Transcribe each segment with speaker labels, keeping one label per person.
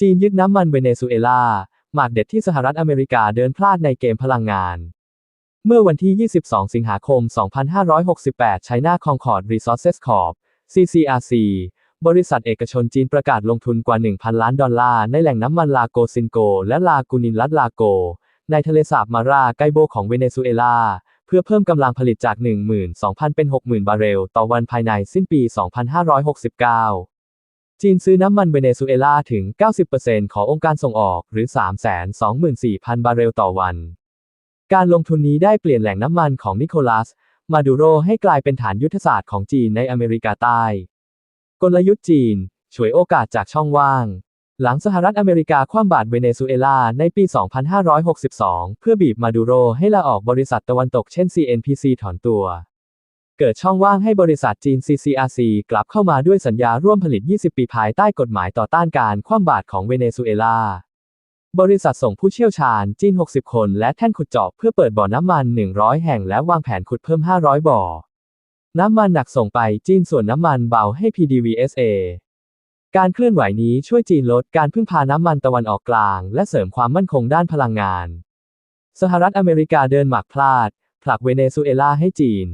Speaker 1: จีนยึดน้ำมันเวเนซุเอลา หมากเด็ดที่สหรัฐอเมริกาเดินพลาดในเกมพลังงาน เมื่อวันที่ 22 สิงหาคม 2568 China Concord Resources Corp. CCRC บริษัทเอกชนจีนประกาศลงทุนกว่า 1,000 ล้านดอลลาร์ ในแหล่งน้ำมันลาโกซินโก และลากูนินรัฐลาโก ในทะเลสาบมาราไกโบของเวเนซุเอลา เพื่อเพิ่มกำลังผลิตจาก 12,000 เป็น 60,000 บาร์เรล ต่อวันภายในสิ้นปี 2569 จีนซื้อน้ำมันเวเนซุเอลาถึง 90%ขององค์การส่งออกหรือ 324,000 บาร์เรลต่อวัน การลงทุนนี้ได้เปลี่ยนแหล่งน้ำมันของนิโคลัส มาดูโรให้กลายเป็นฐานยุทธศาสตร์ของจีนในอเมริกาใต้ กลยุทธ์จีน ฉวยโอกาสจากช่องว่าง หลังสหรัฐอเมริกาคว่ำบาตรเวเนซุเอลาในปี 2562 เพื่อบีบมาดูโรให้ลาออกบริษัทตะวันตกเช่น CNPC ถอนตัว เกิดช่องว่างให้บริษัทจีน CCRC กลับเข้ามาด้วยสัญญาร่วมผลิต 20 ปีภายใต้กฎหมายต่อต้านการคว่ำบาตรของเวเนซุเอลา บริษัทส่งผู้เชี่ยวชาญจีน 60 คนและแท่นขุดเจาะเพื่อเปิดบ่อน้ำมัน 100 แห่งและวางแผนขุดเพิ่ม 500 บ่อ น้ำมันหนักส่งไปจีนส่วนน้ำมันเบาให้ PDVSA การเคลื่อนไหวนี้ช่วยจีนลดการพึ่งพาน้ำมันตะวันออกกลาง และเสริมความมั่นคงด้านพลังงาน สหรัฐอเมริกาเดินหมากพลาดผลักเวเนซุเอลาให้จีน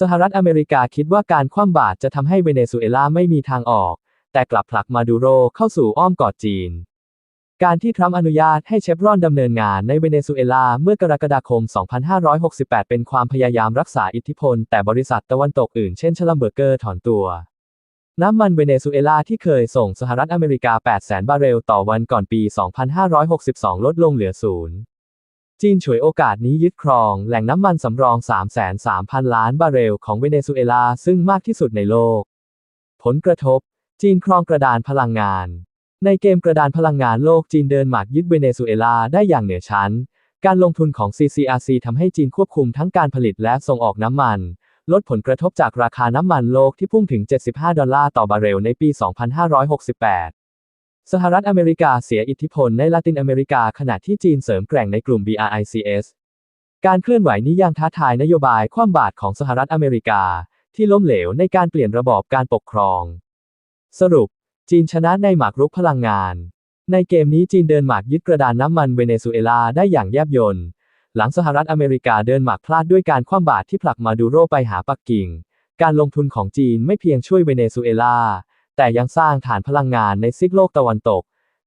Speaker 1: สหรัฐอเมริกาคิดว่าการคว่ำบาตรจะทำให้เวเนซุเอลาไม่มีทางออก แต่กลับผลักมาดูโรเข้าสู่อ้อมกอดจีน การที่ทรัมป์อนุญาตให้เชฟรอนดำเนินงานในเวเนซุเอลาเมื่อกรกฎาคม 2568 เป็นความพยายามรักษาอิทธิพล แต่บริษัทตะวันตกอื่นเช่นชลัมเบอร์เกอร์ถอนตัว น้ำมันเวเนซุเอลาที่เคยส่งสหรัฐอเมริกา 800,000 บาร์เรลต่อวันก่อนปี 2562 ลดลงเหลือศูนย์ จีนฉวยโอกาสนี้ยึดครองแหล่งน้ำมันสำรอง 3,300 ล้านบาร์เรลของเวเนซุเอลา ซึ่งมากที่สุดในโลก ผลกระทบ จีนครองกระดานพลังงาน ในเกมกระดานพลังงานโลกจีนเดินหมากยึดเวเนซุเอลาได้อย่างเหนือชั้น การลงทุนของ CCRC ทำให้จีนควบคุมทั้งการผลิตและส่งออกน้ำมัน ลดผลกระทบจากราคาน้ำมันโลกที่พุ่งถึง 75 ดอลลาร์ต่อบาร์เรลในปี 2568 สหรัฐอเมริกาเสียอิทธิพลในลาตินอเมริกาขณะที่จีนเสริมแกร่งในกลุ่ม BRICS การเคลื่อนไหวนี้ยังท้าทายนโยบายคว่ำบาตรของสหรัฐอเมริกา ที่ล้มเหลวในการเปลี่ยนระบอบการปกครอง สรุป จีนชนะในหมากรุกพลังงาน ในเกมนี้จีนเดินหมากยึดกระดานน้ำมันเวเนซุเอลาได้อย่างแยบยลหลังสหรัฐอเมริกาเดินหมากพลาดด้วยการคว่ำบาตรที่ผลักมาดูโรไปหาปักกิ่ง การลงทุนของจีนไม่เพียงช่วยเวเนซุเอลา แต่ยังสร้างฐานพลังงานในซีกโลกตะวันตก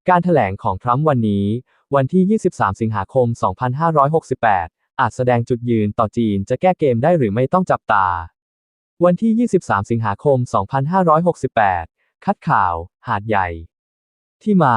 Speaker 1: การถแถลงของทรัมป์วันนี้ วันที่ 23 สิงหาคม 2568 อาจแสดงจุดยืนต่อจีนจะแก้เกมได้หรือไม่ต้องจับตา วันที่ 23 สิงหาคม 2568 คัดข่าว หาดใหญ่ ที่มา